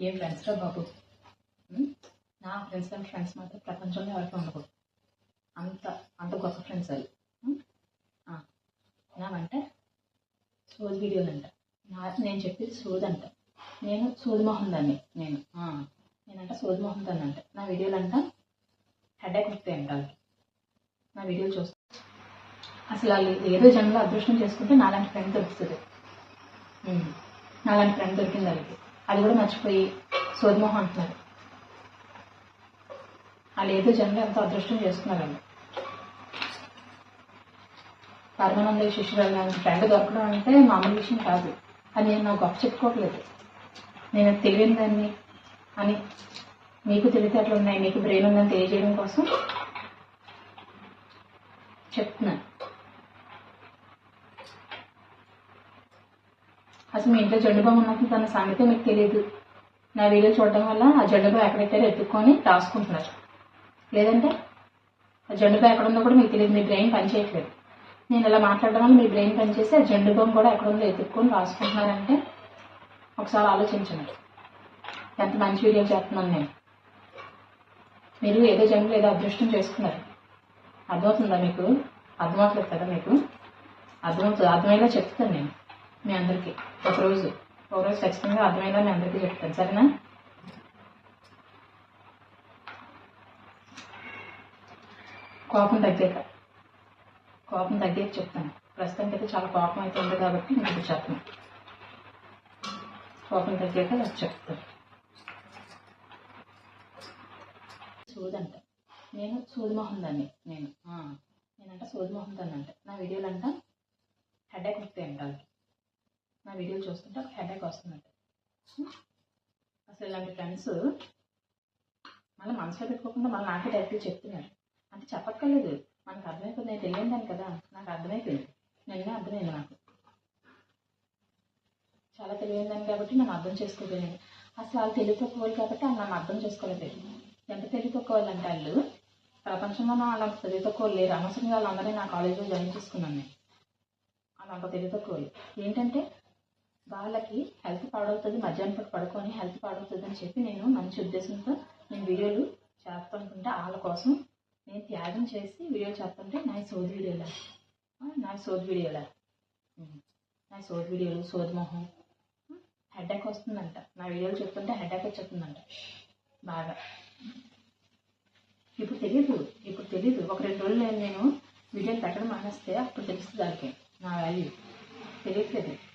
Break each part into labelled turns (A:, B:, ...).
A: ఏం ఫ్రెండ్స్ రా బాబు నా ఫ్రెండ్స్ కానీ ఫ్రెండ్స్ మాత్రం ప్రపంచంలో ఎవరికి ఉండకూడదు. అంత అంత గొప్ప ఫ్రెండ్స్ అది. నావంటే సోది వీడియోలు అంట నా నేను చెప్పేది సోది అంట నేను సోది మొహం దాన్ని నేను. నేనంటే నేనంట సోది మొహం దాన్ని అంట నా వీడియోలు అంట హెడేక్ వస్తాయి అంట నా వీడియోలు చూస్తే. అసలు వాళ్ళు ఏదో జన్మలో అదృష్టం చేసుకుంటే నాలాంటి ఫ్రెండ్ దొరుకుతుంది. నాలాంటి ఫ్రెండ్ దొరికింది వాళ్ళకి. అది కూడా మర్చిపోయి సోదిమోహం అంటున్నారు. వాళ్ళు ఏదో జన్మలో ఎంతో అదృష్టం చేస్తున్నారండి. పరమానంద శిష్యురాలు నాకు ఫ్రెండ్ దొరకడం అంటే మామూలు విషయం కాదు. అది నేను నాకు గొప్ప చెప్పుకోవట్లేదు. నేను తెలియని దాన్ని అని మీకు తెలివితేటలు ఉన్నాయి. మీకు బ్రెయిన్ ఉందని తెలియజేయడం కోసం చెప్తున్నాను. అసలు మీ ఇంట్లో జండు బామ్ ఉన్నప్పుడు తన సంగతి మీకు తెలియదు నా వీడియో చూడడం వల్ల ఆ జండు బామ్ ఎక్కడెక్కడ ఎత్తుక్కొని రాసుకుంటున్నారు. లేదంటే ఆ జండు బామ్ ఎక్కడ ఉందో కూడా మీకు తెలియదు మీ బ్రెయిన్ పనిచేయట్లేదు నేను ఇలా మాట్లాడడం వల్ల మీ బ్రెయిన్ పనిచేసి ఆ జండు బామ్ కూడా ఎక్కడ ఉందో ఎత్తుక్కొని రాసుకుంటున్నారంటే ఒకసారి ఆలోచించండి. ఎంత మంచి వీడియో చేస్తున్నాను నేను. మీరు ఏదో జన్మలో ఏదో అదృష్టం చేసుకున్నారు. అర్థమవుతుందా మీకు? అర్థమవుతుంది కదా మీకు? అర్థమవుతుంది అర్థమయ్యేలా చెప్తాను నేను. మీ అందరికీ. ఒకరోజు ఒకరోజు ఖచ్చితంగా అర్థమయ్యేలా మీ అందరికీ చెప్తాను. సరేనా? కోపం తగ్గాక కోపం తగ్గాక చెప్తాను. ప్రస్తుతానికి అయితే చాలా కోపం అయితే ఉంది కాబట్టి నేను ఇప్పుడు చెప్పను. కోపం తగ్గాక చెప్తాను. సూదంట. నేను సూదిమోహన్ దాన్ని నేను నేనంట సూదిమోహన్ దాన్ని అంట నా వీడియోలు అంట హెడేక్ వస్తాయి అంట వాళ్ళకి నా వీడియోలు చూస్తుంటే ఒక హెడేక్ వస్తుందండి. అసలు ఇలాంటి ఫ్రెండ్స్ మళ్ళీ మనసులో పెట్టుకోకుండా మళ్ళీ నాకే డైరెక్ట్గా చెప్తున్నారు అంటే చెప్పక్కర్లేదు. మనకు అర్థమైపోయింది. నేను తెలియని దాన్ని కదా. నాకు అర్థమైపోయింది. నిన్నే అర్థమైంది నాకు. చాలా తెలియదాన్ని కాబట్టి నన్ను అర్థం చేసుకోలేదు. అసలు వాళ్ళు తెలివి తక్కువ కాబట్టి వాళ్ళు నన్ను అర్థం చేసుకోలేదు. ఎంత తెలివి తక్కువ వాళ్ళు అంటే వాళ్ళు ప్రపంచంలో వాళ్ళంత తెలివి తక్కువ వాళ్ళు లేరు. అనవసరంగా వాళ్ళందరినీ నా కాలేజీలో జాయిన్ చేసుకున్నాను నేను. వాళ్ళంత తెలివి తక్కువ ఏంటంటే వాళ్ళకి హెల్త్ పాడవుతుంది మధ్యాహ్నం పూట పడుకొని హెల్త్ పాడవుతుంది అని చెప్పి నేను మంచి ఉద్దేశంతో నేను వీడియోలు చేస్తుంటుంటే వాళ్ళ కోసం నేను త్యాగం చేసి వీడియోలు చేస్తుంటే నా సోది వీడియోలా? నా సోది వీడియోలా? నా సోది వీడియోలు సోది మొహం. హెడేక్ వస్తుందంట. నా వీడియోలు చెప్తుంటే హెడేక్ వచ్చేస్తుందంట. బాగా. ఇప్పుడు తెలియదు ఇప్పుడు తెలియదు ఒక రెండు రోజులు నేను- నేను వీడియోలు పెట్టడం మానేస్తే అప్పుడు తెలుస్తుంది దానికి నా వాల్యూ తెలియట్లేదు.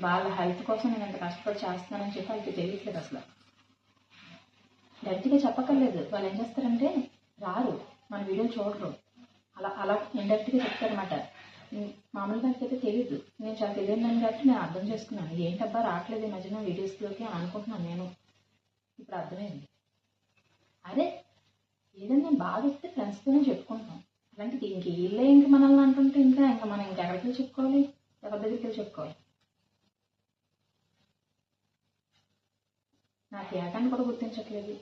A: వాళ్ళ హెల్త్ కోసం నేను ఎంత కష్టపడి చేస్తున్నానని చెప్పి వాళ్ళకి తెలియట్లేదు అసలు. డైరెక్ట్గా చెప్పక్కర్లేదు. వాళ్ళు ఏం చేస్తారంటే రారు. మన వీడియో చూడరు. అలా అలా ఇండైరెక్ట్గా చెప్తారనమాట మామూలుగా అయితే తెలియదు నేను చాలా తెలియదని కాబట్టి నేను అర్థం చేసుకున్నాను. ఏంటబ్బా రావట్లేదు ఈ మధ్యన వీడియోస్లోకి అనుకుంటున్నాను నేను. ఇప్పుడు అర్థమైంది. అదే ఏదైనా బాగా ఇస్తే ఫ్రెండ్స్తోనే చెప్పుకుంటాం. అలాంటిది ఇంక వీళ్ళే ఇంక మనల్ని అంటుంటే ఇంకా ఇంకా మనం ఇంకెక్కడికి చెప్పుకోవాలి. ఎవరి దగ్గరికి చెప్పుకోవాలి. నాకు ఏకాన్ని కూడా గుర్తించట్లేదు.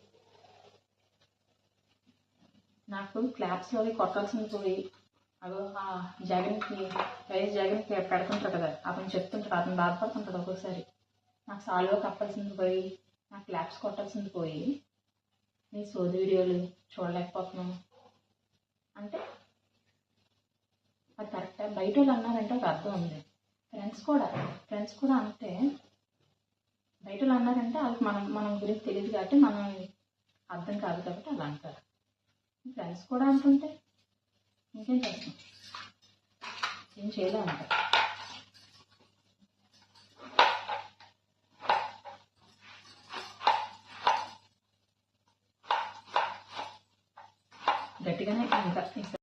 A: నాకు క్లాప్స్లో అవి కొట్టాల్సింది పోయి అదో ఆ జగన్కి వైఎస్ జగన్కి పెడుతుంటారు కదా అతను చెప్తుంటాడు అతను బాధపడుతుంటాడు ఒక్కోసారి. నాకు సాల్వో కప్పాల్సింది పోయి నాకు క్లాప్స్ కొట్టాల్సింది పోయి నీ సోది వీడియోలు చూడలేకపోతున్నాను. అంటే అది కరెక్టా? బయట వాళ్ళు అన్నారంటే ఒక అర్థం ఉంది. ఫ్రెండ్స్ కూడా ఫ్రెండ్స్ కూడా అంటే బయట వాళ్ళు అన్నారంటే వాళ్ళకి మనం మనం గురించి తెలియదు కాబట్టి మనం అర్థం కాదు కాబట్టి అలా అంటారు. ఫ్రెండ్స్ కూడా అంటుంటే ఇంకేం చేస్తాం? ఏం చేయలేం అంటారు గట్టిగానే ఇంకా